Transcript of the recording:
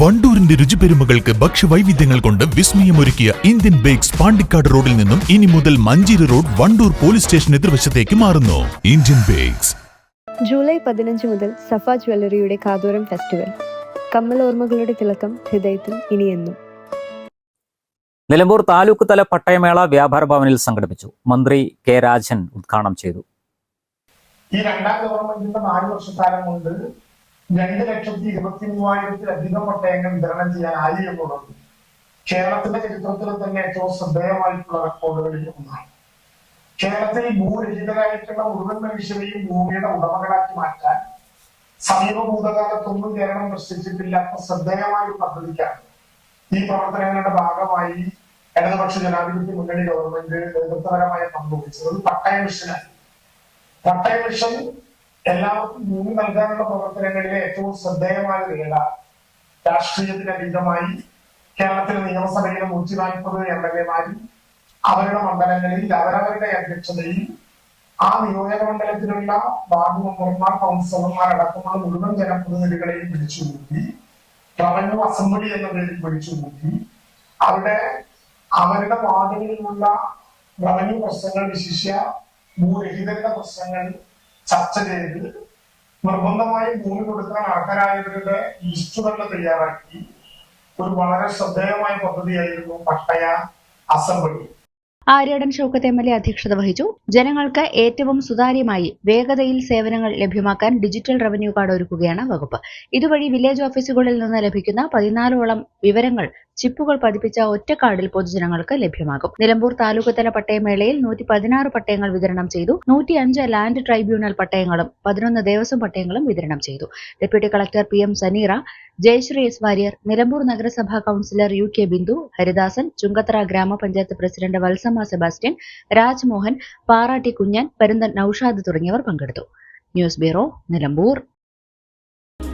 വണ്ടൂരിന്റെ രുചിപെരുമകൾക്ക് ഭക്ഷ്യവൈവിധ്യങ്ങൾ കൊണ്ട് വിസ്മയമൊരുക്കിയ Indian bakes Pandikkad റോഡിൽ നിന്നും ഇനി മുതൽ Manjeri road Wandoor police station എതിർവശത്തേക്ക് മാറുന്നു. Indian bakes. ജൂലൈ പതിനഞ്ച് മുതൽ സഫ ജ്വല്ലറിയുടെ കാതോരം ഫെസ്റ്റിവൽ. കമ്മൽ ഓർമ്മകളുടെ തിളക്കം ഹൃദയത്തിൽ ഇനിയെന്നും. നിലമ്പൂർ താലൂക്ക് തല പട്ടയമേള വ്യാപാര ഭവനിൽ സംഘടിപ്പിച്ചു. മന്ത്രി കെ രാജൻ ഉദ്ഘാടനം ചെയ്തു. ഈ രണ്ടാം ഗവൺമെന്റിന്റെ നാല് വർഷക്കാലം കൊണ്ട് രണ്ട് ലക്ഷത്തി ഇരുപത്തി മൂവായിരത്തിലധികം പട്ടയങ്ങൾ വിതരണം ചെയ്യാനായി എന്നുള്ളത് കേരളത്തിന്റെ ചരിത്രത്തിൽ തന്നെ ഏറ്റവും ശ്രദ്ധേയമായിട്ടുള്ള റെക്കോർഡുകളിൽ ഒന്നാണ്. കേരളത്തിൽ ഭൂരഹിതരായിട്ടുള്ള മുഴുവൻ മനുഷ്യരെയും ഭൂമിയുടെ ഉടമകളാക്കി മാറ്റാൻ സമീപ ഭൂതകാലത്തൊന്നും കേരളം സൃഷ്ടിച്ചിട്ടില്ലാത്ത ശ്രദ്ധേയമായ പദ്ധതിക്കാണ് ഈ പ്രവർത്തനങ്ങളുടെ ഭാഗമായി ഇടതുപക്ഷ ജനാധിപത്യ മുന്നണി ഗവൺമെന്റ് നേതൃത്വപരമായ പങ്കുവഹിച്ചത് പട്ടയ മിഷനാണ്. പട്ടയ മിഷൻ എല്ലാവർക്കും ഭൂമി നൽകാനുള്ള പ്രവർത്തനങ്ങളിലെ ഏറ്റവും ശ്രദ്ധേയമായ നേട രാഷ്ട്രീയത്തിന് അതീതമായി കേരളത്തിലെ നിയമസഭയിലെ നൂറ്റി നാൽപ്പത് എം എൽ എമാരും അവരുടെ മണ്ഡലങ്ങളിൽ അവരവരുടെ അധ്യക്ഷതയിൽ ആ നിയോജക മണ്ഡലത്തിലുള്ള വാർഡ് മെമ്പർമാർ കൗൺസിലർമാർ അടക്കമുള്ള മുഴുവൻ ജനപ്രതിനിധികളെയും വിളിച്ചുകൂട്ടി റവന്യൂ അസംബ്ലി എന്ന പേരിൽ വിളിച്ചുകൂട്ടി അവിടെ അവരുടെ വാർഡുകളിലുള്ള റവന്യൂ പ്രശ്നങ്ങൾ വിശിഷ്യ ഭൂരഹിതരുടെ പ്രശ്നങ്ങൾ ചർച്ച ചെയ്ത് നിർബന്ധമായും ഭൂമി കൊടുക്കാൻ അർഹരായവരുടെ ലിസ്റ്റുകൾ തയ്യാറാക്കി ഒരു വളരെ ശ്രദ്ധേയമായ പദ്ധതിയായിരുന്നു പട്ടയ assembly. Aryadan Shoukath M L A അധ്യക്ഷത വഹിച്ചു. ജനങ്ങൾക്ക് ഏറ്റവും സുതാര്യമായി വേഗതയിൽ സേവനങ്ങൾ ലഭ്യമാക്കാൻ ഡിജിറ്റൽ റവന്യൂ കാർഡ് ഒരുക്കുകയാണ് വകുപ്പ്. ഇതുവഴി വില്ലേജ് ഓഫീസുകളിൽ നിന്ന് ലഭിക്കുന്ന പതിനാലോളം വിവരങ്ങൾ ചിപ്പുകൾ പതിപ്പിച്ച ഒറ്റ കാർഡിൽ പൊതുജനങ്ങൾക്ക് ലഭ്യമാകും. നിലമ്പൂർ താലൂക്ക്തല പട്ടയമേളയിൽ നൂറ്റി പതിനാറ് പട്ടയങ്ങൾ വിതരണം ചെയ്തു. നൂറ്റി അഞ്ച് ലാൻഡ് ട്രൈബ്യൂണൽ പട്ടയങ്ങളും പതിനൊന്ന് ദേവസ്വം പട്ടയങ്ങളും വിതരണം ചെയ്തു. Deputy collector P M Saneera Jayashree S Warrier Nilambur നഗരസഭാ councillor U K Bindu Haridasan Chungathara ഗ്രാമപഞ്ചായത്ത് പ്രസിഡന്റ് വത്സമ്മ സെബാസ്റ്റ്യൻ രാജ്മോഹൻ പാറാട്ടി കുഞ്ഞൻ പരുന്തൻ നൌഷാദ് തുടങ്ങിയവർ പങ്കെടുത്തു. News bureau Nilambur.